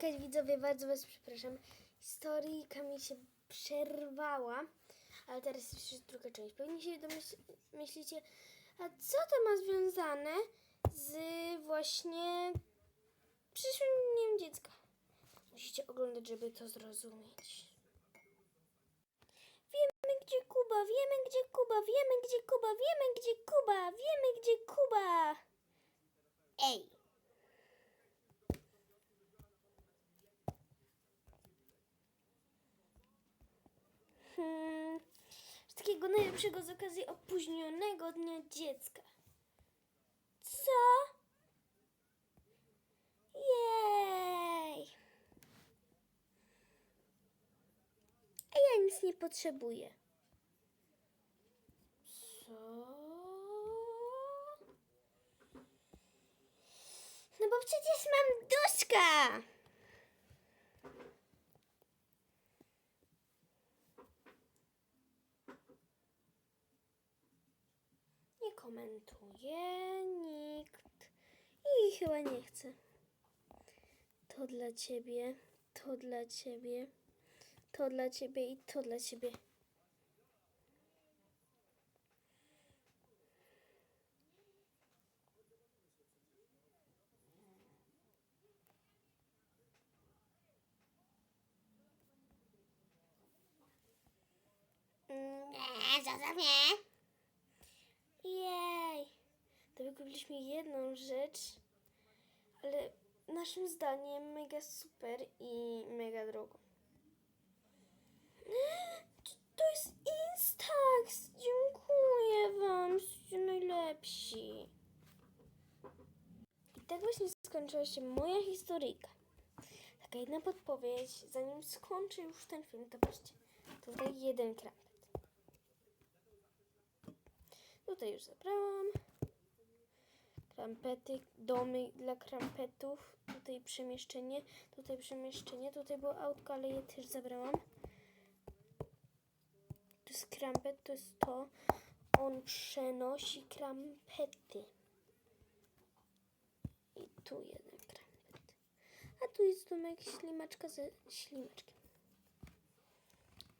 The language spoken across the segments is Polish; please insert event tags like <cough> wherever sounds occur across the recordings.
zamykać, widzowie, bardzo Was przepraszam. Historyjka mi się przerwała, ale teraz już druga część. Pewnie się domyśl- myślicie, a co to ma związane z właśnie przyszłym dniem dziecka? Musicie oglądać, żeby to zrozumieć. Wiemy, gdzie Kuba, wiemy, gdzie Kuba, wiemy, gdzie Kuba, wiemy, gdzie Kuba, wiemy, gdzie Kuba. Najlepszego z okazji opóźnionego dnia dziecka. Co? Jej! A ja nic nie potrzebuję. Co? No bo przecież mam duszka! Komentuje nikt i chyba nie chce. To dla ciebie, to dla ciebie, to dla ciebie i to dla ciebie. Nie, zostaw mnie. Jej! To wykupiliśmy jedną rzecz, ale naszym zdaniem mega super i mega drogą. <gasps> To jest Instax! Dziękuję Wam, jesteście najlepsi. I tak właśnie skończyła się moja historyjka. Taka jedna podpowiedź, zanim skończę już ten film, to patrzcie, tutaj jeden krampet. Tutaj już zabrałam. Krampety, domy dla krampetów. Tutaj przemieszczenie, tutaj przemieszczenie. Tutaj było autko, ale je też zabrałam. To jest krampet, to jest to. On przenosi krampety. I tu jeden krampet. A tu jest domek ślimaczka ze ślimaczkiem.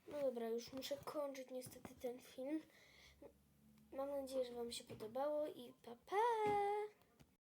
No dobra, już muszę kończyć niestety ten film. Mam nadzieję, że Wam się podobało i pa pa!